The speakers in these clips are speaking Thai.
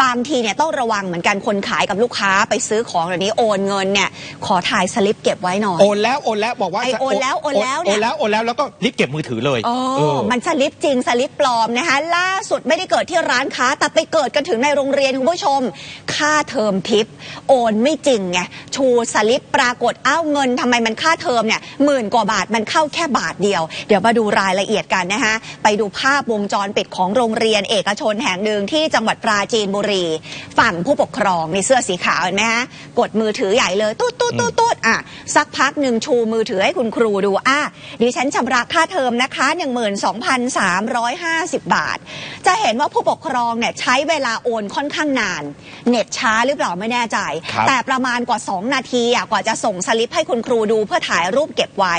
บางทีเนี่ยต้องระวังเหมือนกันคนขายกับลูกค้าไปซื้อของเดี๋ยวนี้โอนเงินเนี่ยขอถ่ายสลิปเก็บไว้หน่อย โอนแล้วโอนแล้วบอกว่าไอ้โอนแล้วโอนแล้วเนี่ยโอนแล้วโอนแล้วแล้วก็รีบเก็บมือถือเลยโอ้เออ มันสลิปจริงสลิปปลอมนะคะล่าสุดไม่ได้เกิดที่ร้านค้า แต่ไปเกิดกันถึงในโรงเรียนคุณผู้ชม ค่าเทอมทิป โอนไม่จริงไงชูสลิปปรากฏอ้าวเงินทำไมมันค่าเทอมเนี่ยหมื่นกว่าบาทมันเข้าแค่บาทเดียว เดี๋ยวมาดูรายละเอียดกันนะคะไปดูภาพวงจรปิดของโรงเรียนเอกชนแห่งหนึ่งที่จังหวัดปราจีนบุรีฝั่งผู้ปกครองในเสื้อสีขาวเห็นไหมฮะกดมือถือใหญ่เลยตุ๊ดตุ๊ดตุ๊ดตุ๊ดอะสักพักหนึ่งชูมือถือให้คุณครูดูอะดิฉันชำระค่าเทอมนะคะ 12,350 บาท จะเห็นว่าผู้ปกครองเนี่ยใช้เวลาโอนค่อนข้างนาน เน็ตช้าหรือเปล่าไม่แน่ใจครับแต่ประมาณกว่า 2 นาทีอะกว่าจะส่งสลิปให้คุณครูดูเพื่อถ่ายรูปเก็บไว้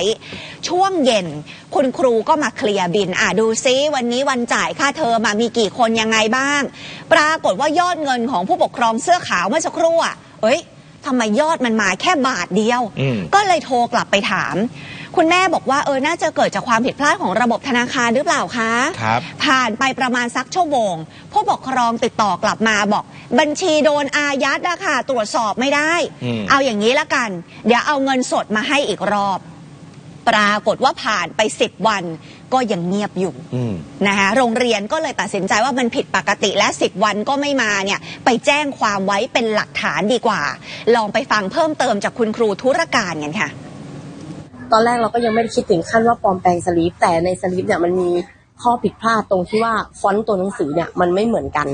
ช่วงเย็นคุณครูก็มาเคลียร์บินอะดูซิวันนี้วันจ่ายค่าเทอมมามีกี่คนยังไงบ้าง ปรากฏว่ายอดเงินของผู้ปกครองเสื้อขาวเมื่อสักครู่อะเอ้ยทำไมยอดมันมาแค่บาทเดียวอืมก็เลยโทรกลับไปถาม คุณแม่บอกว่าเออน่าจะเกิดจากความผิดพลาดของระบบธนาคารหรือเปล่าคะครับผ่านไปประมาณสักชั่วโมง ผู้ปกครองติดต่อกลับมาบอก บัญชีโดนอายัดอะค่ะตรวจสอบไม่ได้อืมเอาอย่างนี้ละกัน เดี๋ยวเอาเงินสดมาให้อีกรอบ ปรากฏว่าผ่านไปสิบวันก็ยังเงียบอยู่อืมนะคะโรงเรียนก็เลยตัดสินใจว่ามันผิดปกติและ 10 วันก็ไม่มาเนี่ยไปแจ้งความไว้เป็นหลักฐานดีกว่า ลองไปฟังเพิ่มเติมจากคุณครูธุรการกันค่ะ ตอนแรกเราก็ยังไม่ได้คิดถึงขั้นว่าปลอมแปลงสลิปแต่ในสลิปเนี่ยมันมีข้อผิดพลาดตรงที่ว่าฟอนต์ตัวหนังสือเนี่ยมันไม่เหมือนกัน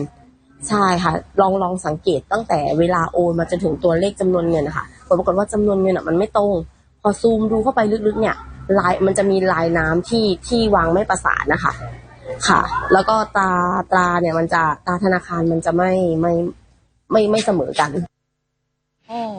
ใช่ค่ะ ลองลองสังเกตตั้งแต่เวลาโอนมาจนถึงตัวเลขจำนวนเงินนะคะผลปรากฏว่าจำนวนเงินอะมันไม่ตรง พอซูมดูเข้าไปลึกๆเนี่ยลายมันจะมีลายน้ำที่ที่วางไม่ประสานนะคะ ค่ะ แล้วก็ตราตราเนี่ยมันจะตราธนาคารมันจะไม่ไม่ไม่ไม่เสมอกัน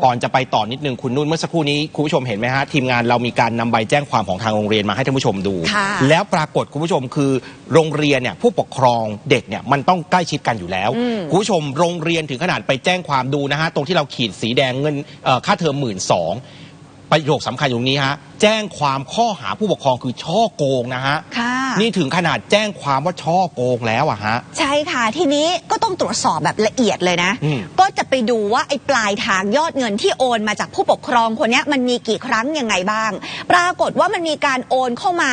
ก่อนจะไปต่อนิดนึงคุณนุ่นเมื่อสักครู่นี้คุณผู้ชมเห็นไหมฮะทีมงานเรามีการนำใบแจ้งความของทางโรงเรียนมาให้ท่านผู้ชมดูค่ะแล้วปรากฏคุณผู้ชมคือโรงเรียนเนี่ยผู้ปกครองเด็กเนี่ยมันต้องใกล้ชิดกันอยู่แล้วอืมคุณผู้ชมโรงเรียนถึงขนาดไปแจ้งความดูนะฮะตรงที่เราขีดสีแดงเงินเอ่อค่าเทอมหมื่นสอง ประโยคสำคัญอยู่ตรงนี้ฮะแจ้งความข้อหาผู้ปกครองคือช่อโกงนะฮะค่ะนี่ถึงขนาดแจ้งความว่าช่อโกงแล้วอะฮะใช่ค่ะทีนี้ก็ต้องตรวจสอบแบบละเอียดเลยนะอืมก็จะไปดูว่าไอ้ปลายทางยอดเงินที่โอนมาจากผู้ปกครองคนเนี้ยมันมีกี่ครั้งยังไงบ้าง ปรากฏว่ามันมีการโอนเข้ามา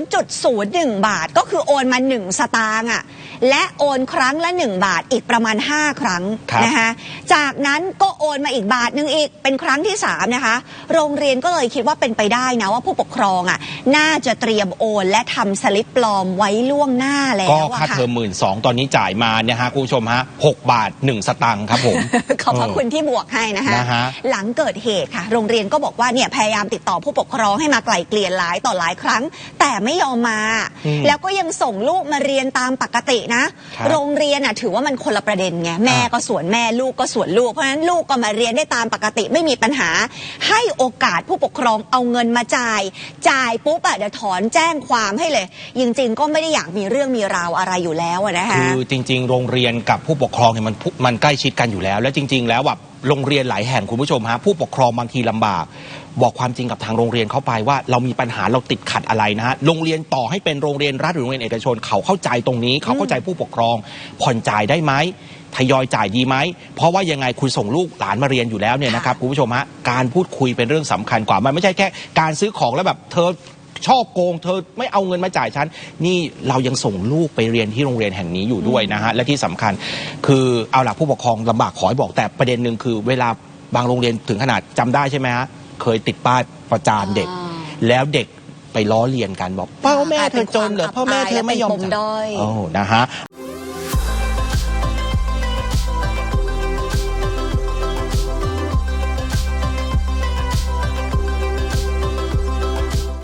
0.01 บาทก็คือโอนมา 1 สตางค์อะ และโอนครั้งละ 1 บาทอีกประมาณ 5 ครั้งครับนะคะจากนั้นก็โอนมาอีกบาทหนึงอีกเป็นครั้งที่ 3 นะคะ โรงเรียนก็เลยคิดว่าเป็นไปได้นะว่าผู้ปกครองอะน่าจะเตรียมโอนและทำสลิปปลอมไว้ล่วงหน้าแล้วก็อะค่าค่ะ เทอมหมื่นสองตอนนี้จ่ายมาเนี่ยฮะคุณผู้ชมฮะหกบาทหนึ่งสตังค์ครับผม ขอบพระคุณที่บวกให้นะคะนะฮะหลังเกิดเหตุค่ะ โรงเรียนก็บอกว่าเนี่ยพยายามติดต่อผู้ปกครองให้มาไกล่เกลี่ยหลายต่อหลายครั้ง แต่ไม่ยอมมา อืม แล้วก็ยังส่งลูกมาเรียนตามปกตินะครับโรงเรียนอะถือว่ามันคนละประเด็นไงแม่อ่าก็ส่วนแม่ลูกก็ส่วนลูก เพราะฉะนั้นลูกก็มาเรียนได้ตามปกติไม่มีปัญหา ให้โอกาสผู้ปกครองเอาเงินมาจ่าย จ่ายปุ๊บอะเดี๋ยวถอนแจ้งความให้เลยจริงๆก็ไม่ได้อยากมีเรื่องมีราวอะไรอยู่แล้วอะนะคะคือจริง ๆ โรงเรียนกับผู้ปกครองเนี่ยมันพุมันใกล้ชิดกันอยู่แล้ว และจริง ๆ แล้วแบบ โรงเรียนหลายแห่งคุณผู้ชมฮะผู้ปกครองบางทีลำบาก บอกความจริงกับทางโรงเรียนเข้าไปว่า เรามีปัญหาเราติดขัดอะไรนะฮะโรงเรียนต่อให้เป็นโรงเรียนรัฐหรือโรงเรียนเอกชน เขาเข้าใจตรงนี้ เขาเข้าใจผู้ปกครอง ผ่อนจ่ายได้ไหมทยอยจ่ายดีไหม เพราะว่ายังไงคุณส่งลูกหลานมาเรียนอยู่แล้วเนี่ยนะครับคุณผู้ชมฮะการพูดคุยเป็นเรื่องสำคัญกว่ามันไม่ใช่แค่ การซื้อของแล้วแบบเธอ ชอบโกงเธอไม่เอาเงินมาจ่ายฉัน นี่เรายังส่งลูกไปเรียนที่โรงเรียนแห่งนี้อยู่ด้วยนะฮะ และที่สำคัญคือเอาล่ะผู้ปกครองลำบากขอให้บอกแต่ประเด็นหนึ่งคือ เวลาบางโรงเรียนถึงขนาดจำได้ใช่ไหมฮะเคยติดป้ายประจานเด็กอ่าแล้วเด็กไปล้อเลียนกันบอกพ่อแม่เธอจนเหรอพ่อแม่เธอไม่ยอมเป็นปมด้อยโอ้นะฮะ